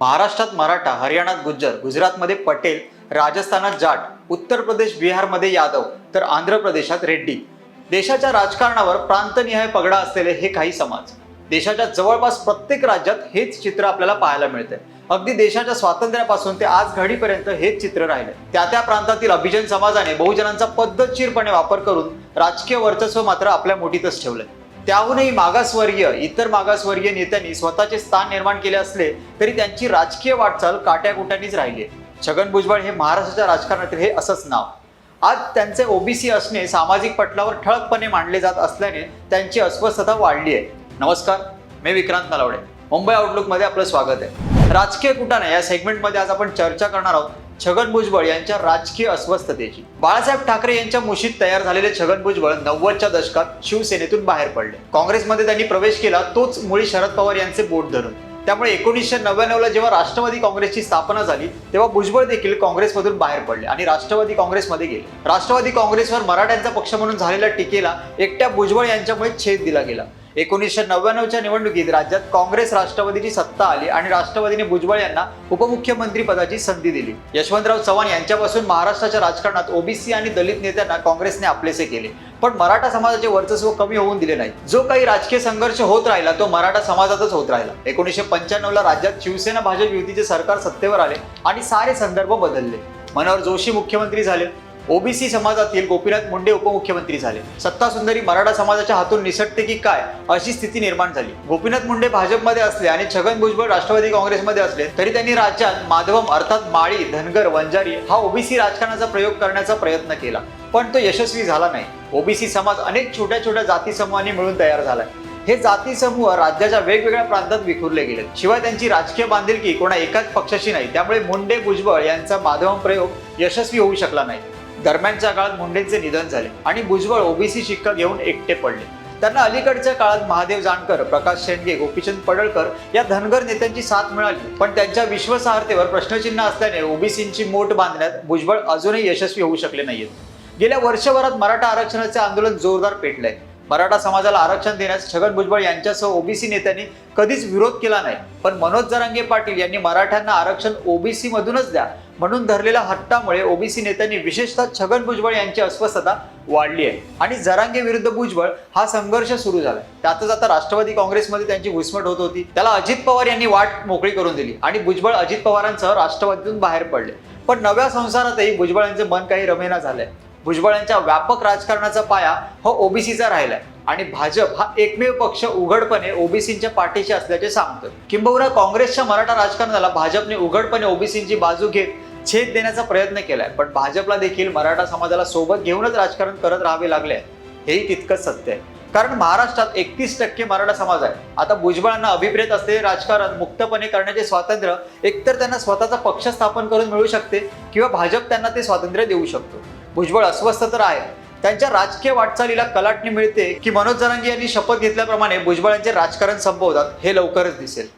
महाराष्ट्रात मराठा हरियाणात गुज्जर गुजरातमध्ये पटेल राजस्थानात जाट उत्तर प्रदेश बिहारमध्ये यादव तर आंध्र प्रदेशात रेड्डी. देशाच्या राजकारणावर प्रांतनिहाय पगडा असलेले हे काही समाज. देशाच्या जवळपास प्रत्येक राज्यात हेच चित्र आपल्याला पाहायला मिळते अगदी देशाच्या स्वातंत्र्यापासून ते आज घडीपर्यंत हेच चित्र राहिले त्या त्या प्रांतातील अभिजन समाजाने बहुजनांचा पद्धतशीरपणे वापर करून राजकीय वर्चस्व मात्र आपल्या मुठीतच ठेवलंय. त्याहूनही मागासवर्गीय इतर मागासवर्गीय नेत्यांनी स्वतःचे स्थान निर्माण केले असले तरी त्यांची राजकीय वाटचाल काट्याकुट्यांनीच राहिली आहे. छगन भुजबळ हे महाराष्ट्राच्या राजकारणातील हे असंच नाव. आज त्यांचे ओबीसी असणे सामाजिक पटलावर ठळकपणे मांडले जात असल्याने त्यांची अस्वस्थता वाढली आहे. नमस्कार मी विक्रांत नलावडे. मुंबई आउटलुकमध्ये आपलं स्वागत आहे. राजकीय कुटाने या सेगमेंटमध्ये आज आपण चर्चा करणार आहोत. छगन भुजबळ यांच्या राजकीय अस्वस्थतेची. बाळासाहेब ठाकरे यांच्या मुशीत तयार झालेले छगन भुजबळ नव्वदच्या दशकात शिवसेनेतून बाहेर पडले. काँग्रेसमध्ये त्यांनी प्रवेश केला तोच मुळी शरद पवार यांचे बोट धरून. त्यामुळे एकोणीसशे नव्याण्णवला जेव्हा राष्ट्रवादी काँग्रेसची स्थापना झाली तेव्हा भुजबळ देखील काँग्रेसमधून बाहेर पडले आणि राष्ट्रवादी काँग्रेसमध्ये गेले. राष्ट्रवादी काँग्रेसवर मराठ्यांचा पक्ष म्हणून झालेल्या टीकेला एकट्या भुजबळ यांच्यामुळे छेद दिला गेला. एकोणीसशे नव्याण्णवच्या निवडणुकीत राज्यात काँग्रेस राष्ट्रवादीची सत्ता आली आणि राष्ट्रवादीने भुजबळ यांना उपमुख्यमंत्री पदाची संधी दिली. यशवंतराव चव्हाण यांच्यापासून महाराष्ट्राच्या राजकारणात ओबीसी आणि दलित नेत्यांना काँग्रेसने आपलेसे केले. पण मराठा समाजाचे वर्चस्व कमी होऊन दिले नाही. जो काही राजकीय संघर्ष होत राहिला तो मराठा समाजातच होत राहिला. एकोणीसशे पंच्याण्णवला राज्यात शिवसेना भाजप युतीचे सरकार सत्तेवर आले आणि सारे संदर्भ बदलले. मनोहर जोशी मुख्यमंत्री झाले. ओबीसी समाजातील गोपीनाथ मुंडे उपमुख्यमंत्री झाले. सत्ता सुंदरी मराठा समाजाच्या हातून निसटते की काय अशी स्थिती निर्माण झाली. गोपीनाथ मुंडे भाजपमध्ये असले आणि छगन भुजबळ राष्ट्रवादी काँग्रेसमध्ये असले तरी त्यांनी राज्यात माधवम अर्थात माळी धनगर वंजारी हा ओबीसी राजकारणाचा प्रयोग करण्याचा प्रयत्न केला. पण तो यशस्वी झाला नाही. ओबीसी समाज अनेक छोट्या छोट्या जाती समूहांनी मिळून तयार झालाय. हे जाती समूह राज्याच्या वेगवेगळ्या प्रांतात विखुरले गेले. शिवाय त्यांची राजकीय बांधिलकी कोणा एकाच पक्षाशी नाही. त्यामुळे मुंडे भुजबळ यांचा माधवम प्रयोग यशस्वी होऊ शकला नाही. दरम्यानच्या काळात मुंडेंचे निधन झाले आणि भुजबळ ओबीसी शिक्का घेऊन एकटे पडले. त्यांना अलीकडच्या काळात महादेव जानकर प्रकाश शेंडगे गोपीचंद पडळकर या धनगर नेत्यांची साथ मिळाली. पण त्यांच्या विश्वासार्हतेवर प्रश्नचिन्ह असल्याने ओबीसींची मोठ बांधण्यात भुजबळ अजूनही यशस्वी होऊ शकले नाहीत गेल्या वर्षभरात मराठा आरक्षणाचे आंदोलन जोरदार पेटले मराठा समाजाला आरक्षण देण्यास छगन भुजबळ यांच्यासह ओबीसी नेत्यांनी कधीच विरोध केला नाही. पण मनोज जरांगे पाटील यांनी मराठ्यांना आरक्षण ओबीसी मधूनच द्या म्हणून धरलेल्या हट्टामुळे ओबीसी नेत्यांनी विशेषतः छगन भुजबळ यांची अस्वस्थता वाढली आहे. आणि जरांगे विरुद्ध भुजबळ हा संघर्ष सुरू झाला त्यातच आता राष्ट्रवादी काँग्रेसमध्ये त्यांची घुसमट होत होती. त्याला अजित पवार यांनी वाट मोकळी करून दिली. आणि भुजबळ अजित पवारांसह राष्ट्रवादीतून बाहेर पडले. पण नव्या संसारातही भुजबळांचे मन काही रमेना झालंय. भुजबळांच्या व्यापक राजकारणाचा पाया हा ओबीसीचा राहिलाय. आणि भाजप हा एकमेव पक्ष उघडपणे ओबीसींच्या पाठीशी असल्याचे सांगतो किंबहुना काँग्रेसच्या मराठा राजकारणाला भाजपने उघडपणे ओबीसींची बाजू घेत छेद देण्याचा प्रयत्न केलाय. पण भाजपला देखील मराठा समाजाला सोबत घेऊनच राजकारण करत राहावे लागले. हेही तितकंच सत्य आहे. कारण महाराष्ट्रात एकतीस टक्के मराठा समाज आहे. आता भुजबळांना अभिप्रेत असलेले राजकारण मुक्तपणे करण्याचे स्वातंत्र्य एकतर त्यांना स्वतःचा पक्ष स्थापन करून मिळू शकते किंवा भाजप त्यांना ते स्वातंत्र्य देऊ शकतो. भुजबळ अस्वस्थ तर आहे. त्यांच्या राजकीय वाटचालीला कलाटणी मिळते की मनोज जरांगी यांनी शपथ घेतल्याप्रमाणे भुजबळांचे राजकारण संपवतात हे लवकरच दिसेल.